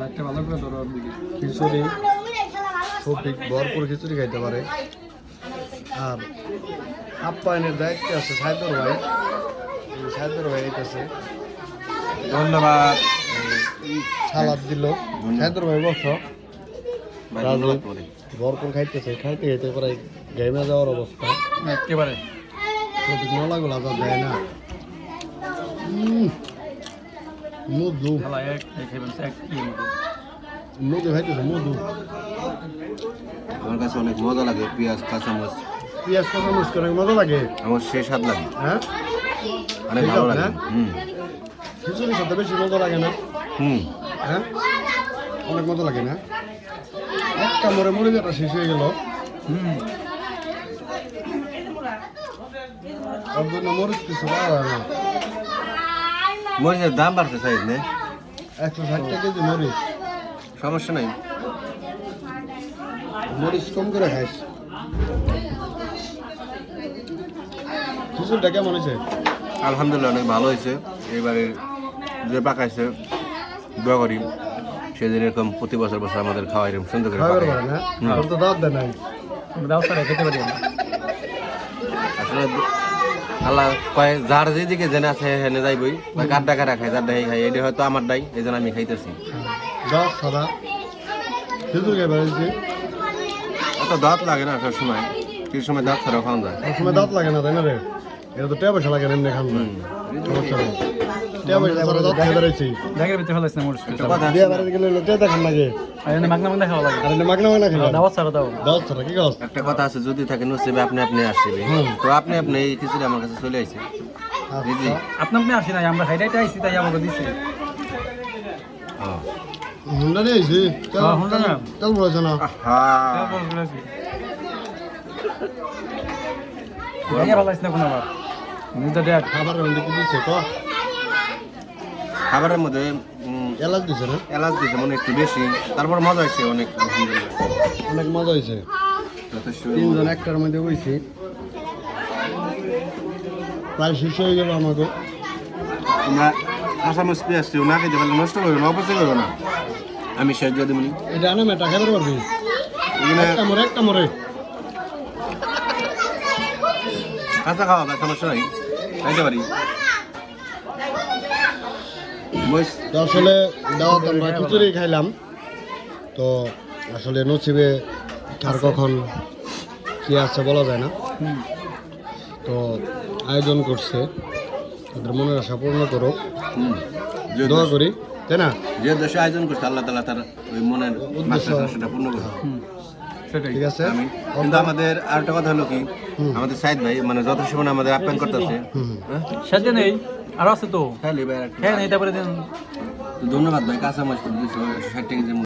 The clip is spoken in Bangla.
লাইটটা ভালো করে ধরো খিচুড়ি। সঠিক ভরপুর খিচুড়ি খাইতে পারে। আর আপ্যায়নের দায়িত্বে আছে সাইদুর ভাই। সাইদুর ভাই আইতেছে। ধন্যবাদ। সালাদ দিল। সাইদুর ভাই বসো। ভরপুর খাইতেছে। খাইতে খাইতে প্রায় গেমে যাওয়ার অবস্থা। একেবারে। দেয় না। মধু ভালো এক এক খাইবেন এক কি মতো মধু খাইতেছে মধু আমার কাছে অনেক মজা লাগে পেঁয়াজ কাঁচামচ পেঁয়াজ কাঁচা মরিচ করে মজা লাগে। আমার সে স্বাদ লাগে। হ্যাঁ? অনেক ভালো লাগে হ্যাঁ? হুম। খিচুড়ির সাথে বেশি মজা লাগে না? হুম। হ্যাঁ? অনেক মজা লাগে না? একটা মরে মরে যেটা শেষ হয়ে গেল। হুম। জন্য মরিচ কিছু পাওয়া যায় না। মরিচের দাম বাড়ছে সাইজ নে? একশো ষাট টাকা কেজি মরিচ। সমস্যা নাই? মরিচ কম করে খাইস। খিচুড়িটা কেমন হয়েছে? আলহামদুলিল্লাহ অনেক ভালো হয়েছে। এবারে যে পাকাইছে দোয়া করি সেদিন এরকম প্রতি বছর বছর আমাদের খাওয়া এরকম সুন্দর করে। না? দাওয়াত দেয় নাই। স্যার খেতে পারি আসলে আল্লাহ কয় যার যেদিকে জেনে আছে হেনে যাইবই। কয় কার ডাকা রাখায় যার ডাই খাই এটা হয়তো আমার ডাই এই জন্য আমি খাইতেছি। দাঁত সাদা খাই বেড়াইছি দাঁত লাগে না সব সময়। কিছু সময় দাঁত ছাড়া খাওয়া যায়। সব সময় দাঁত লাগে না তাই না রে এটা তো টেয়া পয়সা লাগে এমনি খাওয়া যায়। সমস্যা নেই। টেয়া পয়সা ছাড়া দাঁত খেয়ে বেড়াইছি জায়গার ভিতরে ফেলাইছ না মরিচ বিয়ে বাড়িতে গেলে টেয়া দেখান লাগে আর মাগনা মাগনা খাওয়া লাগে আর মাগনা মাগনা খেলাম দাওয়াত ছাড়া দাও। দাওয়াত ছাড়া কি গাছ একটা কথা আছে যদি থাকে নসিবে আপনি আপনি আসবে। তো আপনি আপনি এই খিচুড়ি আমার কাছে চলে আসছে বুঝলি? আপনি আপনি আসি নাই আমরা হাইডাইতে আইছি তাই আমাকে দিছে। হ্যাঁ। হুন্ডা নিয়ে আইছি? হ্যাঁ, হুন্ডা না। তেল পড়েছে না হ্যাঁ ভাইয়া ভালো আছে না কোনো আবার। নিজে দেখ। খাবার মধ্যে কি দিচ্ছে ক? খাবারের মধ্যে এলাচ দিছে না? এলাচ দিয়েছে মনে একটু বেশি। তারপর মজা হয়েছে অনেক। অনেক মজা হয়েছে। তিনজন একটার মধ্যে বইছি প্রায় শেষ হয়ে গেল আমাকে তোমরা কাঁচামচ পেঁয়াজ কেউ না খেতে পারলে নষ্ট করবে না অপচয় করবে না। আমি শেষ যদি বলি এটা আনে মেটা খাবার পারবি? একটা মরে একটা মরে কাঁচা খাওয়া সমস্যা নাই। খাইতে পারি। তো আসলে দাওয়াত আমরা খিচুড়ি খাইলাম। তো আসলে নসিবে কার কখন কি আছে বলা যায় না। তো আয়োজন করছে। তাদের মনের আশা পূর্ণ করো হুম, যে দোয়া করি তাই না? যে দেশে আয়োজন করছে আল্লাহ তালা তার ওই মনের সেটা পূর্ণ সেটাই। ঠিক আছে? আমি কিন্তু আমাদের আরেকটা কথা হলো কি হুম। আমাদের সাইদ ভাই মানে যথেষ্ট মানে আমাদের আপ্যায়ন করতেছে। হুম। হ্যাঁ সাজে নেই আর আছে তো একটু। হ্যাঁ নেই তারপরে ধন্যবাদ ভাই কাঁচা মাছ ষাট টাকা